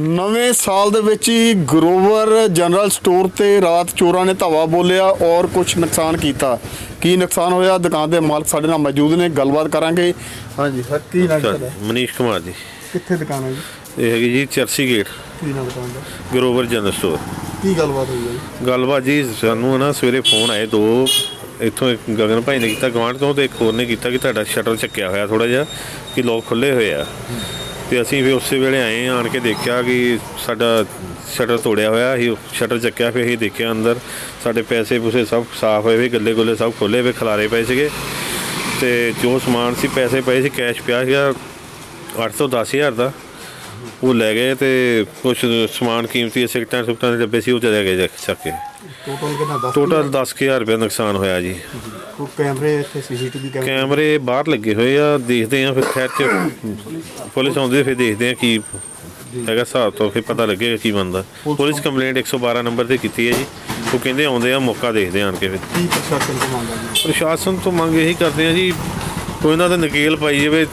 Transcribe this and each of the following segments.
ਨਵੇਂ ਸਾਲ ਦੇ ਵਿੱਚ ਹੀ ਗਰੋਵਰ ਜਨਰਲ ਸਟੋਰ ਤੇ ਰਾਤ ਚੋਰਾਂ ਨੇ ਧਾਵਾ ਬੋਲਿਆ ਔਰ ਕੁਝ ਨੁਕਸਾਨ ਕੀਤਾ। ਕੀ ਨੁਕਸਾਨ ਹੋਇਆ? ਦੁਕਾਨ ਦੇ ਮਾਲਕ ਸਾਡੇ ਨਾਲ ਮੌਜੂਦ ਨੇ। ਗੱਲਬਾਤ ਕਰਾਂਗੇ। ਹਾਂਜੀ ਸਰ ਕੀ ਨਾਮ ਸਰ, ਮਨੀਸ਼ ਕੁਮਾਰ ਜੀ। ਕਿੱਥੇ ਦੁਕਾਨ ਹੈ ਜੀ? ਇਹ ਹੈਗੀ ਜੀ ਚਰਸੀ ਗੇਟ। ਕੀ ਨਾਮ ਦੁਕਾਨ ਦਾ? Grover general store. ਕੀ ਗੱਲਬਾਤ ਹੋਈ ਹੈ ਜੀ? ਗੱਲਬਾਤ ਜੀ ਸਾਨੂੰ ਨਾ ਸਵੇਰੇ ਫੋਨ ਆਏ ਦੋ। ਇੱਥੋਂ ਇੱਕ ਗਗਨ ਭਾਈ ਨੇ ਕੀਤਾ ਗਵਾਂਢ ਤੋਂ ਤੇ ਇੱਕ ਹੋਰ ਨੇ ਕੀਤਾ ਕਿ ਤੁਹਾਡਾ ਸ਼ਟਰ ਚੱਕਿਆ ਹੋਇਆ ਥੋੜਾ ਜਿਹਾ ਕਿ ਲੋਕ ਖੁੱਲੇ ਹੋਏ ਆ। ਤੇ ਅਸੀਂ ਵੀ ਉਸੇ ਵੇਲੇ ਆਏ ਆਣ ਕੇ ਦੇਖਿਆ ਕਿ ਸਾਡਾ ਸ਼ਟਰ ਤੋੜਿਆ ਹੋਇਆ ਸੀ ਸ਼ਟਰ ਚੱਕਿਆ, ਫਿਰ ਅਸੀਂ ਦੇਖਿਆ ਅੰਦਰ ਸਾਡੇ ਪੈਸੇ ਪੂਸੇ ਸਭ ਸਾਫ਼ ਹੋਏ ਵੇ, ਗੱਲੇ ਗੁੱਲੇ ਸਭ ਖੁੱਲੇ ਵੇ, ਖਲਾਰੇ ਪਏ ਸੀਗੇ ਤੇ ਜੋ ਸਮਾਨ ਸੀ, ਪੈਸੇ ਪਏ ਸੀ ਕੈਸ਼ ਪਿਆ ਸੀਗਾ 8 ਤੋਂ 10000 ਦਾ। ਉਹ ਲੈ ਗਏ ਤੇ ਕੁਝ ਸਮਾਨ ਕੀਮਤੀ ਸਿਗਟਾਂ ਸੁਗਟਾਂ ਦੇ ਡੱਬੇ ਸੀ ਉਹ ਚਲੇ ਗਏ ਚੱਕ- ਟੋਟਲ ਕਿੰਨਾ 10 ਟੋਟਲ 10000 ਰੁਪਏ ਨੁਕਸਾਨ ਹੋਇਆ ਜੀ। ਕੋਈ ਕੈਮਰੇ ਇੱਥੇ ਸੀਸੀਟੀਵੀ ਕੈਮਰੇ? ਕੈਮਰੇ ਬਾਹਰ ਲੱਗੇ ਹੋਏ ਆ ਦੇਖਦੇ ਆ ਫਿਰ ਖੈਰ ਚ। ਪੁਲਿਸ ਆਉਂਦੀ ਫਿਰ ਦੇਖਦੇ ਆ ਕੀ ਹੈਗਾ ਹਿਸਾਬ ਤੋਂ ਫਿਰ ਪਤਾ ਲੱਗੇਗਾ ਕੀ ਬੰਦਾ ਪੁਲਿਸ ਕੰਪਲੇਂਟ 112 ਨੰਬਰ ਤੇ ਕੀਤੀ ਹੈ ਜੀ। ਉਹ ਕਹਿੰਦੇ ਆਉਂਦੇ ਆ ਮੌਕਾ ਦੇਖਦੇ ਆ ਆਣ ਕੇ ਫਿਰ। ਕੀ ਪ੍ਰਸ਼ਾਸਨ ਤੋਂ ਮੰਗਦਾ ਜੀ? ਪ੍ਰਸ਼ਾਸਨ ਤੋਂ ਮੰਗ ਇਹੀ ਕਰਦੇ ਆ ਜੀ ਕੋਈ ਇਹਨਾਂ ਦਾ ਨਕੇਲ ਪਾਈ ਜਾਵੇ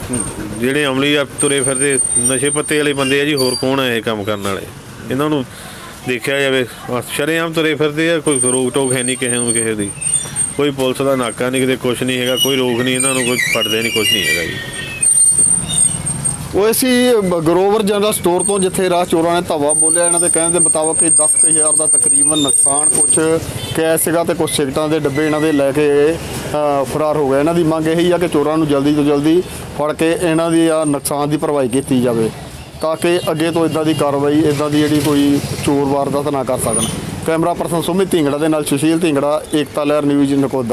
ਜਿਹੜੇ ਅਮਲੀ ਆ ਤੁਰੇ ਫਿਰਦੇ, ਨਸ਼ੇ ਪੱਤੇ ਵਾਲੇ ਬੰਦੇ ਆ ਜੀ, ਹੋਰ ਕੌਣ ਆ ਇਹ ਕੰਮ ਕਰਨ ਵਾਲੇ? ਇਹਨਾਂ ਨੂੰ ਦੇਖਿਆ ਜਾਵੇ ਸ਼ਰੇਆਮ ਤੁਰੇ ਫਿਰਦੇ ਆ, ਕੋਈ ਰੋਕ ਟੋਕ ਹੈ ਨਹੀਂ ਕਿਸੇ ਨੂੰ ਕਿਸੇ ਦੀ। ਕੋਈ ਪੁਲਿਸ ਦਾ ਨਾਕਾ ਨਹੀਂ ਕਿਤੇ ਕੁਝ ਨਹੀਂ ਹੈਗਾ, ਕੋਈ ਰੋਕ ਨਹੀਂ, ਇਹਨਾਂ ਨੂੰ ਕੋਈ ਫੜਦੇ ਨਹੀਂ ਕੁਝ ਨਹੀਂ ਹੈਗਾ ਜੀ। ਉਹ ਅਸੀਂ ਗਰੋਵਰ ਜਨਰਲ ਸਟੋਰ ਤੋਂ ਜਿੱਥੇ ਰਾਹ ਚੋਰਾਂ ਨੇ ਧਾਵਾ ਬੋਲਿਆ। ਇਹਨਾਂ ਦੇ ਕਹਿਣ ਦੇ ਮੁਤਾਬਕ ਕਿ 10000 ਦਾ ਤਕਰੀਬਨ ਨੁਕਸਾਨ ਕੁਝ ਕੈਸ਼ ਸੀਗਾ ਤੇ ਕੁਝ ਸਿਗਟਾਂ ਦੇ ਡੱਬੇ ਇਹਨਾਂ ਦੇ ਲੈ ਕੇ ਫਰਾਰ ਹੋ ਗਏ। ਇਹਨਾਂ ਦੀ ਮੰਗ ਇਹੀ ਆ ਕਿ ਚੋਰਾਂ ਨੂੰ ਜਲਦੀ ਤੋਂ ਜਲਦੀ ਫੜ ਕੇ ਇਹਨਾਂ ਦੀ ਆ ਨੁਕਸਾਨ ਦੀ ਭਰਵਾਈ ਕੀਤੀ ਜਾਵੇ, ਤਾਂ ਕਿ ਅੱਗੇ ਤੋਂ ਇਦਾਂ ਦੀ ਕਾਰਵਾਈ ਇਦਾਂ ਦੀ ਜਿਹੜੀ ਕੋਈ ਚੋਰ ਵਾਰਦਾਤ ਨਾ ਕਰ ਸਕਣ। ਕੈਮਰਾ ਪਰਸਨ ਸੁਮਿਤ ਢਿੰਗੜਾ ਦੇ ਨਾਲ ਸੁਸ਼ੀਲ ਢਿੰਗੜਾ, ਏਕਤਾ ਲਹਿਰ ਨਿਊਜ਼ ਨਕੋਦਾ